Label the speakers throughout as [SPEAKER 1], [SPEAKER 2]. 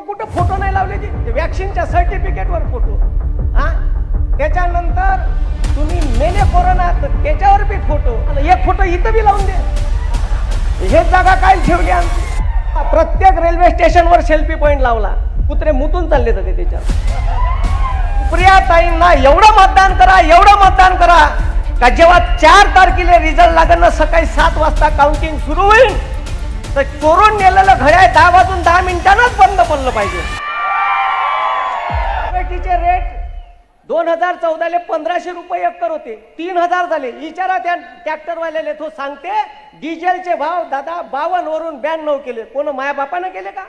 [SPEAKER 1] कुठं कुठं फोटो नाही लावले वॅक्सिनच्या सर्टिफिकेटवर फोटो. हा? त्याच्यानंतर तुम्ही मेले कोरोना तर त्याच्यावर बी फोटो. आणि एक फोटो इथं बी लावून दे हे जागा काय ठेवली आमची? प्रत्येक रेल्वे स्टेशनवर सेल्फी पॉईंट लावला. कुत्रे मुतून चालले जाते त्याच्यावर. प्रियाताईंना एवढं मतदान करा एवढं मतदान करा का जेव्हा चार तारखेला रिझल्ट लागणं ना सकाळी सात वाजता काउंटिंग सुरू होईल. तर चोरून नेलेलं घड्याळ दहा वाजून दहा मिनिटांनाच बंद पडलं पाहिजे. रेट दोन हजार चौदाले पंधराशे रुपये एकर होते. तीन हजार झाले. इचारा त्या ट्रॅक्टरवाल्याले तो सांगते डिझेलचे भाव दादा बावन्न वरून ब्याण्णव केले. कोण माया बापानं केले का?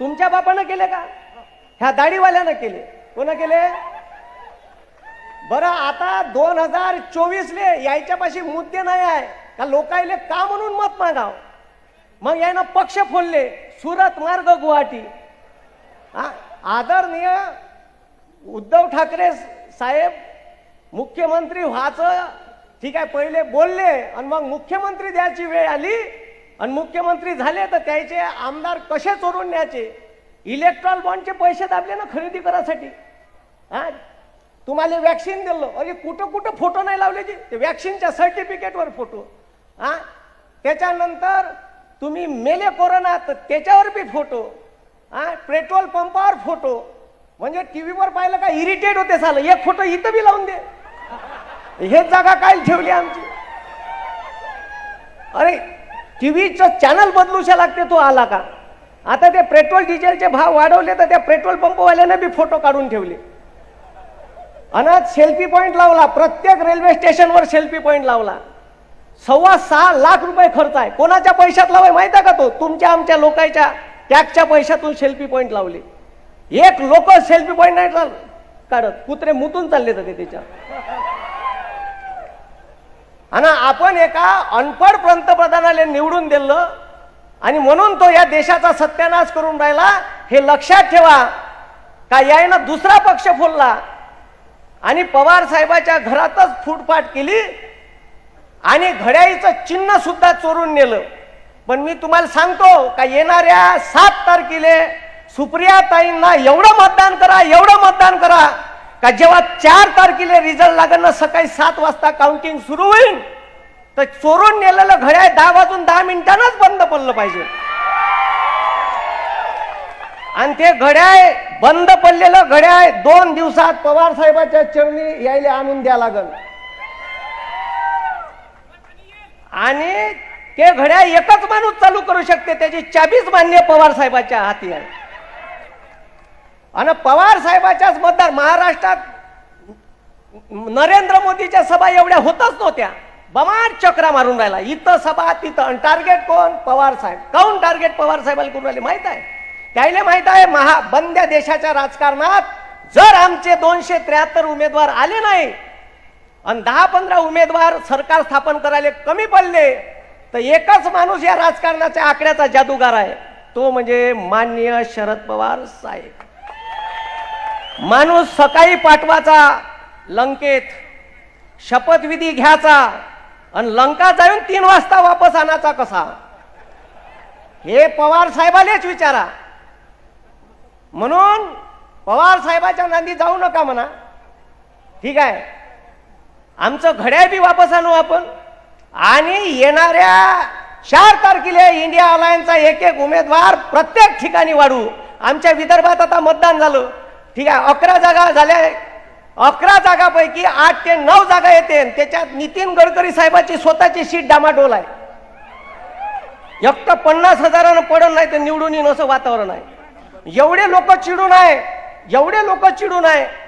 [SPEAKER 1] तुमच्या बापानं केले का? ह्या दाढीवाल्यानं केले. कोण केले? बरं आता दोन हजार चोवीसले यायच्यापाशी मुद्दे नाही आहे. का लोकायले का म्हणून मत मागाव? मग यानं पक्ष फोडले. सुरत मार्ग गुवाहाटी. हा आदरणीय उद्धव ठाकरे साहेब मुख्यमंत्री व्हायचं ठीक आहे पहिले बोलले आणि मग मुख्यमंत्री द्यायची वेळ आली आणि मुख्यमंत्री झाले तर त्याचे आमदार कसे चोरून न्यायचे? इलेक्ट्रॉल बॉन्डचे पैसे दाबले ना खरेदी करासाठी हा तुम्हाला वॅक्सिन दिलं. अरे कुठं कुठं फोटो नाही लावले ते? ते वॅक्सिनच्या सर्टिफिकेटवर फोटो. हा त्याच्यानंतर तुम्ही मेले कोरोना तर त्याच्यावर बी फोटो. हा पेट्रोल पंपावर फोटो. म्हणजे टी व्हीवर पाहिलं का इरिटेट होते झालं एक फोटो इथं बी लावून दे. हेच जागा काय ठेवली आमची? अरे टी व्हीचं चॅनल बदलूशा लागते तो आला का? आता ते पेट्रोल डिझेलचे भाव वाढवले तर त्या पेट्रोल पंपवाल्याने बी फोटो काढून ठेवले. अनाथ सेल्फी पॉईंट लावला. प्रत्येक रेल्वे स्टेशनवर सेल्फी पॉईंट लावला. सव्वा सहा लाख रुपये खर्च आहे. कोणाच्या पैशात लावाय माहीत आहे का तो? तुमच्या आमच्या लोकांच्या टॅक्सच्या पैशातून सेल्फी पॉईंट लावले. एक लोक सेल्फी पॉईंट नाही काढत. कुत्रे मुतून चालले जाते त्याच्या. आणि आपण एका अनपड पंतप्रधानाला निवडून दिलं आणि म्हणून तो या देशाचा सत्यानाश करून राहिला. हे लक्षात ठेवा. का यायनं दुसरा पक्ष फोडला. आणि पवार साहेबाच्या घरातच फुटफाट केली. आणि घड्याळीचं चिन्ह सुद्धा चोरून नेलं. पण मी तुम्हाला सांगतो का येणाऱ्या सात तारखेले सुप्रिया ताईंना एवढं मतदान करा एवढं मतदान करा का जेव्हा चार तारखेला रिझल्ट लागेल ना सकाळी सात वाजता काउंटिंग सुरू होईल तर चोरून नेलेलं घड्याळ दहा वाजून दहा मिनिटांनाच बंद पडलं पाहिजे. आणि ते घड्याळ बंद पडलेलं घड्याळ दोन दिवसात पवार साहेबाच्या चरणी यायला आणून द्या लागल. आणि ते घड्याळ एकच माणूस चालू करू शकते त्याची चाबीच मान्य पवार साहेबाच्या हाती आहे आणि पवार साहेबाच्याच मतदार महाराष्ट्रात नरेंद्र मोदीच्या सभा एवढ्या होतच नव्हत्या. बमाट चक्रा मारून राहिला. इथं सभा तिथं आणि टार्गेट कोण? पवार साहेब. काऊन टार्गेट पवार साहेबाला करून राहिले? माहीत आहे? त्याला माहीत आहे महा बंद्या देशाच्या राजकारणात जर आमचे दोनशे त्र्याहत्तर उमेदवार आले नाही आणि दहा पंधरा उमेदवार सरकार स्थापन करायला कमी पडले तर एकच माणूस या राजकारणाच्या आकड्याचा जादूगार आहे. तो म्हणजे माननीय शरद पवार साहेब. माणूस सकाळी पाठवाचा लंकेत शपथविधी घ्यायचा आणि लंका जाऊन तीन वाजता वापस आणायचा कसा? हे पवार साहेबालेच विचारा. म्हणून पवार साहेबाच्या नांदी जाऊ नका म्हणा. ठीक आहे? आमचं घड्याळ बी वापस आणू आपण. आणि येणाऱ्या चार तारखेला इंडिया अलायन्सचा एक एक उमेदवार प्रत्येक ठिकाणी वाढू. आमच्या विदर्भात आता मतदान झालं. ठीक आहे अकरा जागा झाल्या. अकरा जागापैकी आठ ते नऊ जागा येते त्याच्यात नितीन गडकरी साहेबाची स्वतःची सीट डामाडोल आहे. एक तर पन्नास हजारानं पडून नाही तर निवडून येईन असं वातावरण आहे. एवढे लोक चिडून आहे एवढे लोक चिडून आहे.